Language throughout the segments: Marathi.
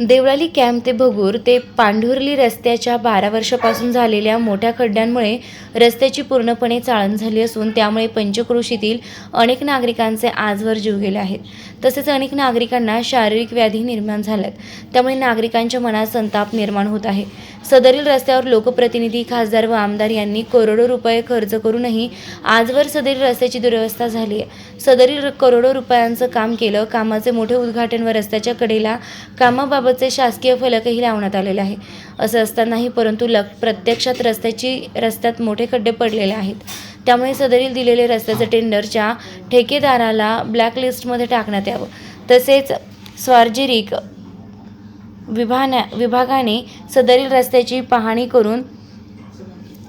देवळाली कॅम्प ते भगूर ते पांढुर्ली रस्त्याच्या बारा वर्षापासून झालेल्या मोठ्या खड्ड्यांमुळे रस्त्याची पूर्णपणे चाळण झाली असून त्यामुळे पंचक्रोशीतील अनेक नागरिकांचे आजवर जीव गेले आहेत. तसेच अनेक नागरिकांना शारीरिक व्याधी निर्माण झाल्यात. त्यामुळे नागरिकांच्या मनात संताप निर्माण होत आहे. सदरील रस्त्यावर लोकप्रतिनिधी खासदार व आमदार यांनी करोडो रुपये खर्च करूनही आजवर सदरील रस्त्याची दुरवस्था झाली आहे. सदरील र- करोडो रुपयांचं काम केलं कामाचे मोठे उद्घाटन व रस्त्याच्या कडेला कामाबाबत याबाबतचे शासकीय फलकही लावण्यात आलेले आहे असं असतानाही परंतु लक प्रत्यक्षात रस्त्याची रस्त्यात मोठे खड्डे पडलेले आहेत. त्यामुळे सदरील दिलेले रस्त्याचं टेंडरच्या ठेकेदाराला ब्लॅकलिस्टमध्ये टाकण्यात यावं. तसेच स्वार्जिरिक विभाना विभागाने सदरील रस्त्याची पाहणी करून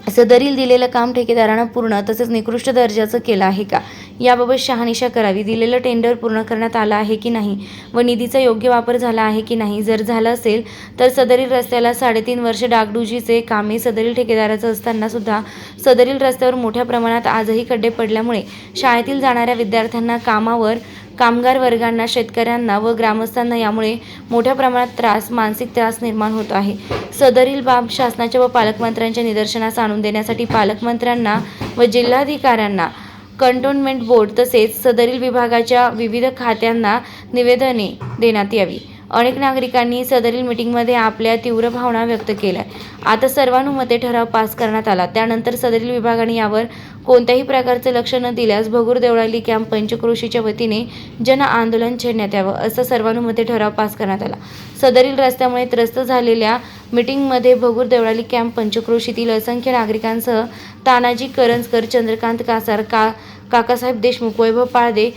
सदरील दिलेलं काम ठेकेदारानं पूर्ण तसेच निकृष्ट दर्जाचं केलं आहे का? याबाबत शहानिशा करावी. दिलेलं टेंडर पूर्ण करण्यात आलं आहे की नाही व निधीचा योग्य वापर झाला आहे की नाही? जर झालं असेल तर सदरील रस्त्याला साडेतीन वर्ष डागडुजीचे कामे सदरील ठेकेदाराचं असताना सुद्धा सदरील रस्त्यावर मोठ्या प्रमाणात आजही खड्डे पडल्यामुळे शाळेतील जाणाऱ्या विद्यार्थ्यांना कामावर कामगार वर्गांना शेतकऱ्यांना व ग्रामस्थांना यामुळे मोठ्या प्रमाणात त्रास मानसिक त्रास निर्माण होत आहे. सदरील बाब शासनाच्या व पालकमंत्र्यांच्या निदर्शनास आणून देण्यासाठी पालकमंत्र्यांना व जिल्हाधिकाऱ्यांना कंटोन्मेंट बोर्ड तसेच सदरील विभागाच्या विविध खात्यांना निवेदने देण्यात यावी. अनेक नागरिकांनी सदरील मिटिंगमध्ये आपल्या तीव्र भावना व्यक्त केल्या. आता सर्वानुमते ठराव पास करण्यात आला. त्यानंतर सदरील विभागाने यावर कोणत्याही प्रकारचे लक्ष न दिल्यास भगूर देवळाली कॅम्प पंचक्रोशीच्या वतीने जन आंदोलन छेडण्यात यावं असं सर्वानुमते ठराव पास करण्यात आला. सदरील रस्त्यामुळे त्रस्त झालेल्या मिटिंगमध्ये भगूर देवळाली कॅम्प पंचक्रोशीतील असंख्य नागरिकांसह तानाजी करंजकर चंद्रकांत कासार का काकासाहेब देशमुख वैभव पाळदे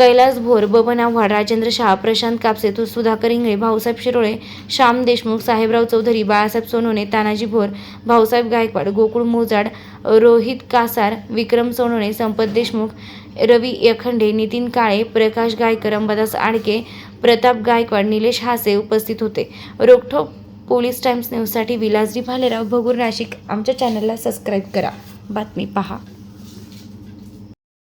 कैलास भोर बबन आव्हाड राजेंद्र शहा प्रशांत कापसे तु सुधाकर इंगळे भाऊसाहेब शिरोळे श्याम देशमुख साहेबराव चौधरी बाळासाहेब सोनवणे तानाजी भोर भाऊसाहेब गायकवाड गोकुळ मोजाड रोहित कासार विक्रम सोनवणे संपत देशमुख रवी यखंडे नितीन काळे प्रकाश गायकर अंबादास आडके प्रताप गायकवाड निलेश हासे उपस्थित होते. रोखोक पोलीस टाइम्स न्यूजसाठी विलासजी भालेराव भगूर नाशिक. आमच्या चॅनलला सबस्क्राईब करा. बातमी पहा.